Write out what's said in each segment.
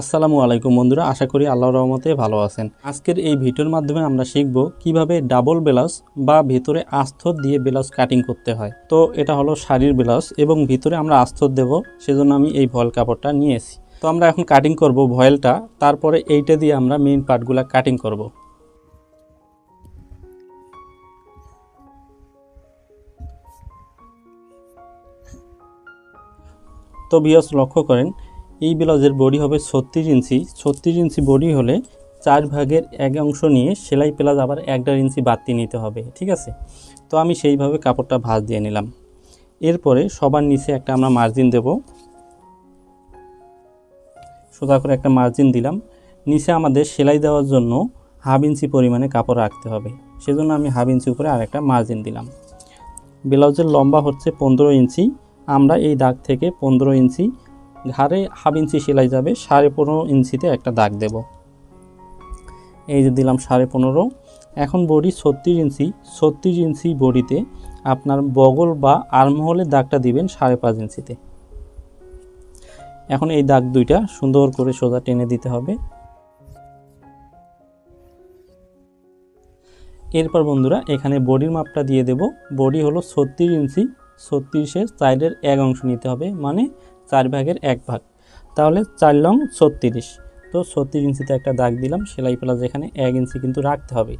আসসালামু আলাইকুম বন্ধুরা, আশা করি আল্লাহর রহমতে ভালো আছেন। আজকের এই ভিডিওর মাধ্যমে আমরা শিখব কীভাবে ডাবল ব্লাউজ বা ভিতরে আস্তর দিয়ে ব্লাউজ কাটিং করতে হয়। তো এটা হলো শাড়ির ব্লাউজ এবং ভিতরে আমরা আস্তর দেব, সেজন্য আমি এই ভয়েল কাপড়টা নিয়েছি। তো আমরা এখন কাটিং করব ভয়েলটা, তারপরে এইটা দিয়ে আমরা মেইন পার্টগুলো কাটিং করব। তো বিয়স লক্ষ্য করেন এই ব্লাউজের বডি হবে ছত্রিশ ইঞ্চি। ছত্রিশ ইঞ্চি বডি হলে চার ভাগের এক অংশ নিয়ে সেলাই প্লাস আবার এক দেড় ইঞ্চি বাড়তি নিতে হবে, ঠিক আছে? তো আমি সেইভাবে কাপড়টা ভাঁজ দিয়ে নিলাম। এরপরে সবার নিচে একটা আমরা মার্জিন দেব। সোজা করে একটা মার্জিন দিলাম। নিচে আমাদের সেলাই দেওয়ার জন্য হাফ ইঞ্চি পরিমাণে কাপড় রাখতে হবে। সেজন্য আমি হাফ ইঞ্চি উপরে আরেকটা মার্জিন দিলাম। ব্লাউজের লম্বা হচ্ছে পনেরো ইঞ্চি। আমরা এই দাগ থেকে পনেরো ইঞ্চি ঘাড়ে হাফ ইঞ্চি সেলাই যাবে, সাড়ে পনেরো ইঞ্চিতে একটা দাগ দেব। এই যে দিলাম সাড়ে পনেরো। এখন বডি ছত্রিশ ইঞ্চি ছত্রিশ ইঞ্চি বডিতে আপনার বগল বা আর্মহলের দাগটা দিবেন সাড়ে পাঁচ ইঞ্চিতে। এখন এই দাগ দুইটা সুন্দর করে সোজা টেনে দিতে হবে। এরপর বন্ধুরা, এখানে বডির মাপটা দিয়ে দেব। বডি হলো ছত্রিশ ইঞ্চি, ছত্রিশের সাইডের এক অংশ নিতে হবে। মানে চার ভাগের এক ভাগ। তাহলে চার লং ছত্রিশ। তো ছত্রিশ ইঞ্চিতে একটা দাগ দিলাম, সেলাই প্লাস এখানে এক ইঞ্চি কিন্তু রাখতে হবে।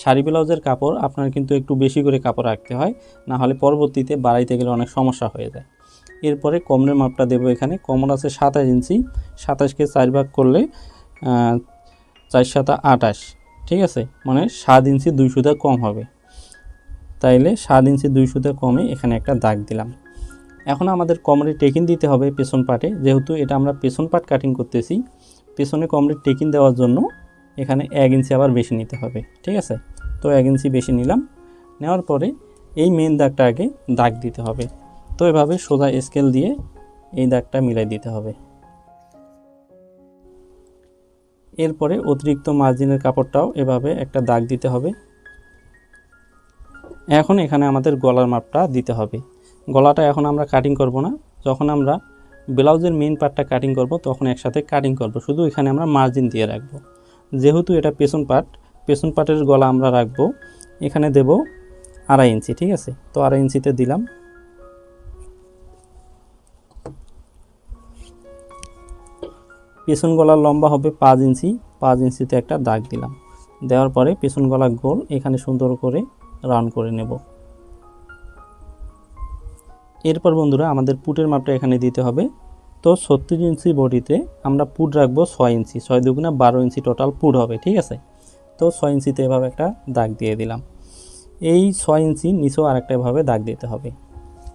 শাড়ি ব্লাউজের কাপড় আপনার কিন্তু একটু বেশি করে কাপড় রাখতে হয়, না হলে পরবর্তীতে বাড়াইতে গেলে অনেক সমস্যা হয়ে যায়। এরপরে কমরের মাপটা দেবো এখানে। কমর আছে সাতাশ ইঞ্চি। সাতাশকে চার ভাগ করলে চার সাতা আটাশ। ঠিক আছে? মানে সাত ইঞ্চি দুই সুতা কম হবে। তাইলে সাত ইঞ্চি দুই সুতা কমে এখানে একটা দাগ দিলাম। এখন আমাদের কমরে টেকিন দিতে হবে পেছন পাটে, যেহেতু এটা আমরা পেছন পাট কাটিং করতেছি। পেছনে কমরে টেকিন দেওয়ার জন্য এখানে এক ইঞ্চি আবার বেশি নিতে হবে, ঠিক আছে? তো এক ইঞ্চি বেশি নিলাম। নেওয়ার পরে এই মেন দাগটা আগে দাগ দিতে হবে। তো এভাবে সোজা স্কেল দিয়ে এই দাগটা মিলাই দিতে হবে। এরপরে অতিরিক্ত মার্জিনের কাপড়টাও এভাবে একটা দাগ দিতে হবে। এখন এখানে আমাদের গলার মাপটা দিতে হবে। গলাটা এখন আমরা কাটিং করব না। যখন আমরা ব্লাউজের মেইন পার্টটা কাটিং করব, তখন একসাথে কাটিং করব। শুধু এখানে আমরা মার্জিন দিয়ে রাখব। যেহেতু এটা পেছন পার্ট পেছন পার্টের গলা আমরা রাখব। এখানে দেব আড়াই ইঞ্চি, ঠিক আছে? তো আড়াই ইঞ্চিতে দিলাম। পেছন গলার লম্বা হবে পাঁচ ইঞ্চি। পাঁচ ইঞ্চিতে একটা দাগ দিলাম। দেওয়ার পরে পেছন গলার গোল, এখানে সুন্দর করে রাউন্ড করে নেব। এরপর বন্ধুরা আমাদের পুটের মাপটা এখানে দিতে হবে। তো ছত্রিশ ইঞ্চি বডিতে আমরা পুট রাখব ছয় ইঞ্চি, ছয় দুগুণা বারো ইঞ্চি টোটাল পুট হবে, ঠিক আছে? তো ছয় ইঞ্চিতে এভাবে একটা দাগ দিয়ে দিলাম। এই ছয় ইঞ্চি নিচেও আরেকটা এভাবে দাগ দিতে হবে।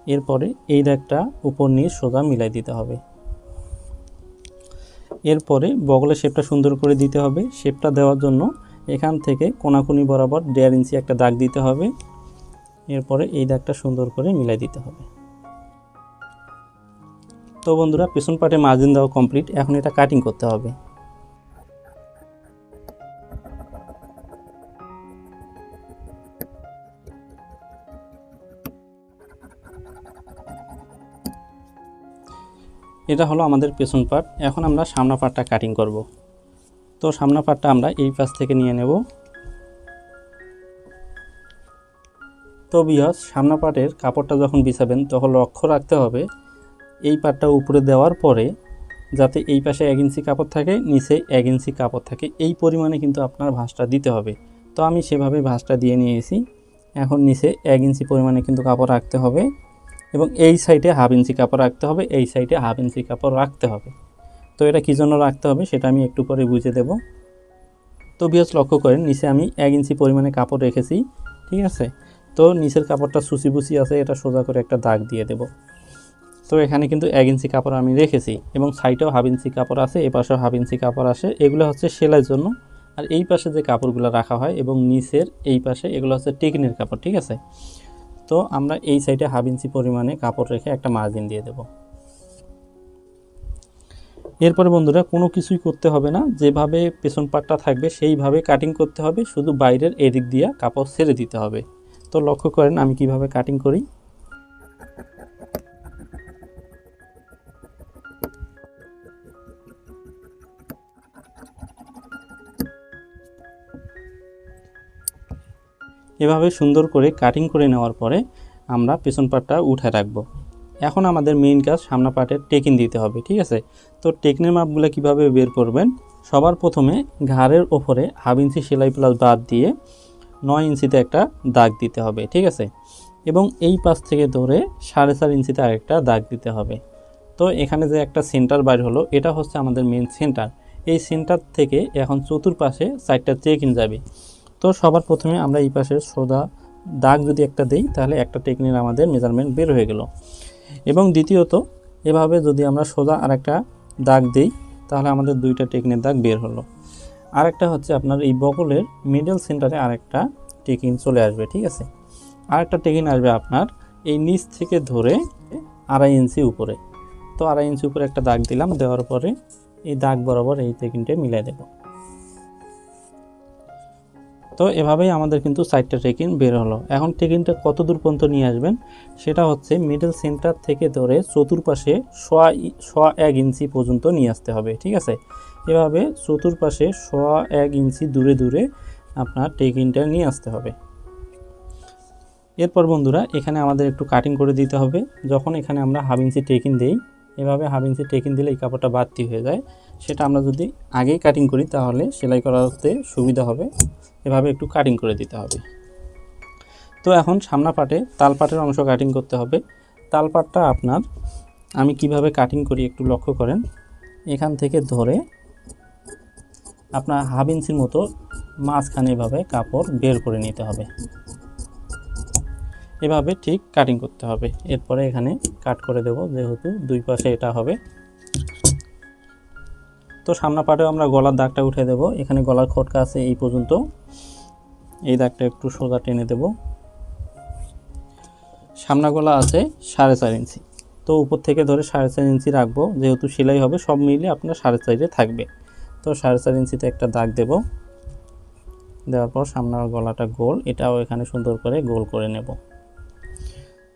এরপরে এই দাগটা উপর নিয়ে সোজা মিলাই দিতে হবে। এরপরে বগলের শেপটা সুন্দর করে দিতে হবে। শেপটা দেওয়ার জন্য এখান থেকে কোনাকুনি বরাবর দেড় ইঞ্চি একটা দাগ দিতে হবে। এরপরে এই দাগটা সুন্দর করে মিলাই দিতে হবে। তো বন্ধুরা, পেছন পাটে মার্জিন দেওয়া কমপ্লিট এখন এটা কাটিং করতে হবে। এটা হলো আমাদের পেছন পাট। এখন আমরা সামনা পাটটা কাটিং করব। তো সামনা পাটটা আমরা এই পাশ থেকে নিয়ে নেব। তো বিহস সামনা পাটের কাপড়টা যখন বিছাবেন, তখন লক্ষ্য রাখতে হবে এই পাটটা উপরে দেওয়ার পরে যাতে এই পাশে এক ইঞ্চি কাপড় থাকে, নিচে এক ইঞ্চি কাপড় থাকে, এই পরিমাণে কিন্তু আপনার ভাঁজটা দিতে হবে। তো আমি সেভাবে ভাঁজটা দিয়ে নিয়েছি। এখন নিচে এক ইঞ্চি পরিমাণে কিন্তু কাপড় রাখতে হবে এবং এই সাইডে হাফ ইঞ্চি কাপড় রাখতে হবে, এই সাইডে হাফ ইঞ্চি কাপড় রাখতে হবে। তো এটা কী জন্য রাখতে হবে সেটা আমি একটু পরে বুঝে দেব। তো বিহস লক্ষ্য করেন, নিচে আমি এক ইঞ্চি পরিমাণে কাপড় রেখেছি, ঠিক আছে? তো নিচের কাপড়টা সুচি বুচি আছে, এটা সোজা করে একটা দাগ দিয়ে দেব। তো এখানে কিন্তু এক ইঞ্চি কাপড় আমি রেখেছি এবং সাইডেও হাফ ইঞ্চি কাপড় আছে, এ পাশেও হাফ ইঞ্চি কাপড় আসে। এগুলো হচ্ছে সেলাইয়ের জন্য। আর এই পাশে যে কাপড়গুলো রাখা হয় এবং নিচের এই পাশে, এগুলো হচ্ছে টেকিনের কাপড়, ঠিক আছে? তো আমরা এই সাইডে হাফ ইঞ্চি পরিমাণে কাপড় রেখে একটা মার্জিন দিয়ে দেব। এরপরে বন্ধুরা, কোনো কিছুই করতে হবে না। যেভাবে পেছন পাটটা থাকবে, সেইভাবে কাটিং করতে হবে। শুধু বাইরের এদিক দিয়ে কাপড় ছেড়ে দিতে হবে। তো লক্ষ্য করেন আমি কীভাবে কাটিং করি। এভাবে সুন্দর করে কাটিং করে নেওয়ার পরে আমরা পেছন পাটটা উঠে রাখব। এখন আমাদের মেইন কাজ সামনা পাটের টেকিন দিতে হবে, ঠিক আছে? তো টেকনের মাপগুলো কীভাবে বের করবেন? সবার প্রথমে ঘাড়ের ওপরে হাফ ইঞ্চি সেলাই প্লাস বাদ দিয়ে নয় ইঞ্চিতে একটা দাগ দিতে হবে, ঠিক আছে? এবং এই পাশ থেকে ধরে সাড়ে চার ইঞ্চিতে আরেকটা দাগ দিতে হবে। তো এখানে যে একটা সেন্টার বাইর হলো, এটা হচ্ছে আমাদের মেন সেন্টার এই সেন্টার থেকে এখন চতুর্পাশে চারটা চেকিং যাবে। তো সবার প্রথমে আমরা এই পাশে সোজা দাগ যদি একটা দিই, তাহলে একটা টেকনিক আমাদের মেজারমেন্ট বের হয়ে গেল। এবং দ্বিতীয়ত, এভাবে যদি আমরা সোজা আরেকটা দাগ দিই, তাহলে আমাদের দুইটা টেকনিক দাগ বের হলো। আরেকটা হচ্ছে আপনার এই বগলের মিডল সেন্টারে আরেকটা টেকিন চলে আসবে, ঠিক আছে? আরেকটা টেকিন আসবে আপনার এই নিচ থেকে ধরে আড়াই ইঞ্চি উপরে। তো আড়াই ইঞ্চি উপরে একটা দাগ দিলাম, দেওয়ার পরে এই দাগ বরাবর এই টেকিনটা মিলাই দেব। তো এভাবেই আমাদের কিন্তু সাইডটা টেকিন বের হলো। এখন টেকিনটা কত দূর পর্যন্ত নিয়ে আসবেন, সেটা হচ্ছে মিডল সেন্টার থেকে ধরে চতুর্পাশে সোয়া সোয়া এক ইঞ্চি পর্যন্ত নিয়ে আসতে হবে, ঠিক আছে? এভাবে চতুর্পাশে সোয়া এক ইঞ্চি দূরে দূরে আপনার টেকিনটা নিয়ে আসতে হবে। এরপর বন্ধুরা, এখানে আমাদের একটু কাটিং করে দিতে হবে। যখন এখানে আমরা হাফ ইঞ্চি টেকিন দিই, এভাবে হাফ ইঞ্চি টেকিন দিলে এই কাপড়টা বাড়তি হয়ে যায়। সেটা আমরা যদি আগেই কাটিং করি তাহলে সেলাই করাতে সুবিধা হবে। এভাবে একটু কাটিং করে দিতে হবে। তো এখন সামনা পাটে তাল পাটের অংশ কাটিং করতে হবে। তাল পাটটা আপনার, আমি কীভাবে কাটিং করি একটু লক্ষ্য করেন। এখান থেকে ধরে আপনার হাফ ইঞ্চির মতো মাঝখানে এভাবে কাপড় বের করে নিতে হবে। এভাবে ঠিক কাটিং করতে হবে। এরপরে এখানে কাট করে দেব, যেহেতু দুই পাশে এটা হবে। তো সামনা পাটেও আমরা গলার দাগটা উঠে দেব। এখানে গলার খটকা আছে এই পর্যন্ত। এই দাগটা একটু সোজা টেনে দেব। সামনা গলা আছে সাড়ে চার ইঞ্চি। তো উপর থেকে ধরে সাড়ে চার ইঞ্চি রাখব। যেহেতু সেলাই হবে, সব মিলে আপনার সাড়ে চারে থাকবে। তো সাড়ে চার ইঞ্চিতে একটা দাগ দেব। দেওয়ার পর সামনের গলাটা গোল। এটাও এখানে সুন্দর করে গোল করে নেব।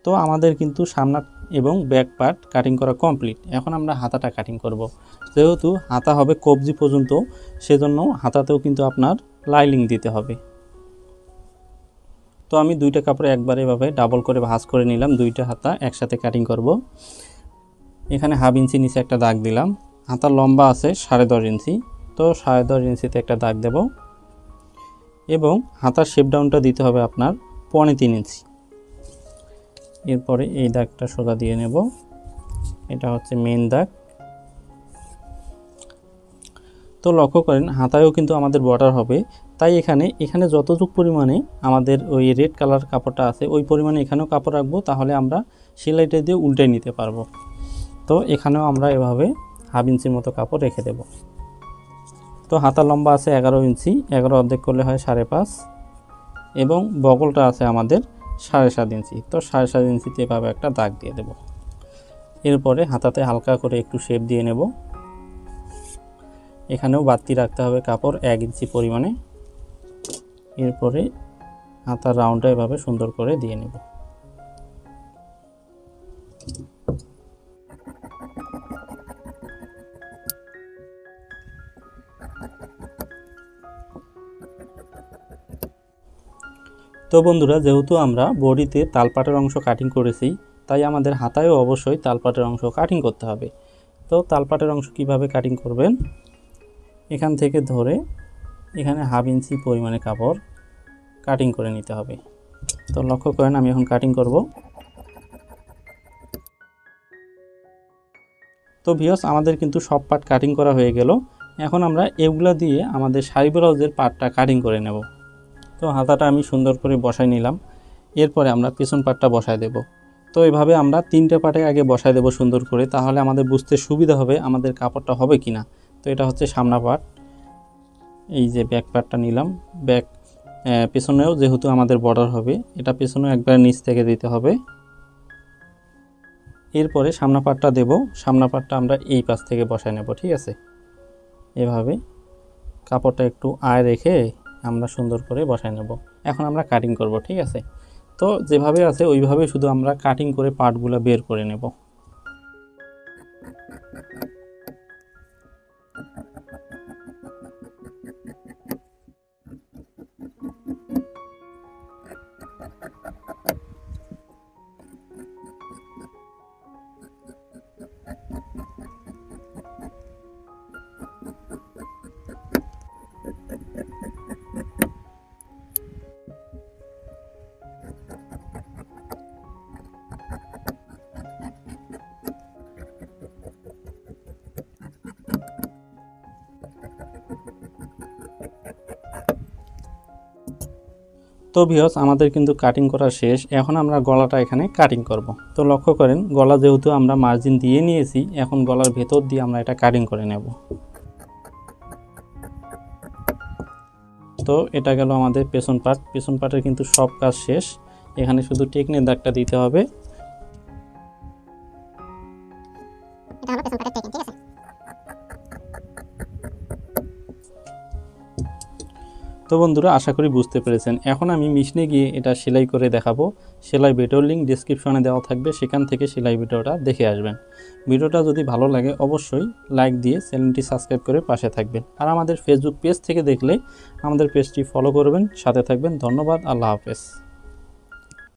তো আমাদের কিন্তু সামনা এবং ব্যাক পার্ট কাটিং করা কমপ্লিট এখন আমরা হাতাটা কাটিং করব। যেহেতু হাতা হবে কবজি পর্যন্ত, সেজন্য হাতাতেও কিন্তু আপনার লাইলিং দিতে হবে। তো আমি দুইটা কাপড়ে একবার এভাবে ডাবল করে ভাঁজ করে নিলাম। দুইটা হাতা একসাথে কাটিং করব। এখানে হাফ ইঞ্চি নিচে একটা দাগ দিলাম। হাতার লম্বা আছে সাড়ে দশ ইঞ্চি তো সাড়ে দশ ইঞ্চিতে একটা দাগ দেব। এবং হাতার শেপ ডাউনটা দিতে হবে আপনার পৌনে তিন ইঞ্চি এরপরে এই দাগটা সোজা দিয়ে নেব। এটা হচ্ছে মেন দাগ। তো লক্ষ্য করেন, হাতায়ও কিন্তু আমাদের বর্ডার হবে। তাই এখানে এখানে যতটুকু পরিমাণে আমাদের ওই রেড কালার কাপড়টা আছে, ওই পরিমাণে এখানেও কাপড় রাখব, তাহলে আমরা সেলাইটা দিয়ে উল্টে নিতে পারব। তো এখানেও আমরা এভাবে হাফ ইঞ্চির মতো কাপড় রেখে দেব। তো হাতা লম্বা আছে এগারো ইঞ্চি এগারো অর্ধেক করলে হয় সাড়ে পাঁচ। এবং বগলটা আছে আমাদের সাড়ে সাত ইঞ্চি। তো সাড়ে সাত ইঞ্চিতে এভাবে একটা দাগ দিয়ে দেব। এরপরে হাতাতে হালকা করে একটু শেপ দিয়ে নেব। এখানেও বাড়তি রাখতে হবে কাপড় এক ইঞ্চি পরিমাণে। এরপরে হাতার রাউন্ডটা এভাবে সুন্দর করে দিয়ে নেব। তো বন্ধুরা, যেহেতু আমরা বডিতে তালপাটের অংশ কাটিং করেছি, তাই আমাদের হাতায়ও অবশ্যই তালপাটের অংশ কাটিং করতে হবে। তো তালপাটের অংশ কীভাবে কাটিং করবেন? এখান থেকে ধরে এখানে হাফ ইঞ্চি পরিমাণে কাপড় কাটিং করে নিতে হবে। তো লক্ষ্য করেন আমি এখন কাটিং করব। তো ভিওস আমাদের কিন্তু সব পার্ট কাটিং করা হয়ে গেল। এখন আমরা এগুলা দিয়ে আমাদের শাড়ি ব্লাউজের পার্টটা কাটিং করে নেব। তো হাতাটা আমি সুন্দর করে বসাই নিলাম। এরপরে আমরা পেছন পাটটা বসায় দেব। তো এভাবে আমরা তিনটে পাটে আগে বসায় দেব সুন্দর করে, তাহলে আমাদের বুঝতে সুবিধা হবে আমাদের কাপড়টা হবে কি না তো এটা হচ্ছে সামনা পাট। এই যে ব্যাক পাটটা নিলাম। ব্যাক পেছনেও যেহেতু আমাদের বর্ডার হবে, এটা পেছনেও একবার নিচ থেকে দিতে হবে। এরপরে সামনা পাটটা দেব। সামনা পাটটা আমরা এই পাশ থেকে বসায় নেব, ঠিক আছে? এভাবে কাপড়টা একটু আয় রেখে আমরা সুন্দর করে বসায় নেব। এখন আমরা কাটিং করব, ঠিক আছে? তো যেভাবে আছে, ওইভাবে শুধু আমরা কাটিং করে পার্টগুলো বের করে নেব। তো ভিওস আমাদের কিন্তু কাটিং করা শেষ। এখন আমরা গলাটা এখানে কাটিং করব। তো লক্ষ্য করেন, গলা যেহেতু আমরা মার্জিন দিয়ে নিয়েছি, এখন গলার ভেতর দিয়ে আমরা এটা কাটিং করে নেব। তো এটা গেল আমাদের পেছন পার্ট পেছন পার্টের কিন্তু সব কাজ শেষ। এখানে শুধু টেকনিক দাগটা দিতে হবে। এটা হলো পেছন পাটের টেকিং তো বন্ধুরা, আশা করি বুঝতে পেরেছেন। এখন আমি মিশনে গিয়ে এটা সেলাই করে দেখাবো। সেলাই ভিডিওর লিঙ্ক ডিসক্রিপশনে দেওয়া থাকবে, সেখান থেকে সেলাই ভিডিওটা দেখে আসবেন। ভিডিওটা যদি ভালো লাগে, অবশ্যই লাইক দিয়ে চ্যানেলটি সাবস্ক্রাইব করে পাশে থাকবেন। আর আমাদের ফেসবুক পেজ থেকে দেখলে আমাদের পেজটি ফলো করবেন, সাথে থাকবেন। ধন্যবাদ, আল্লাহ হাফেজ।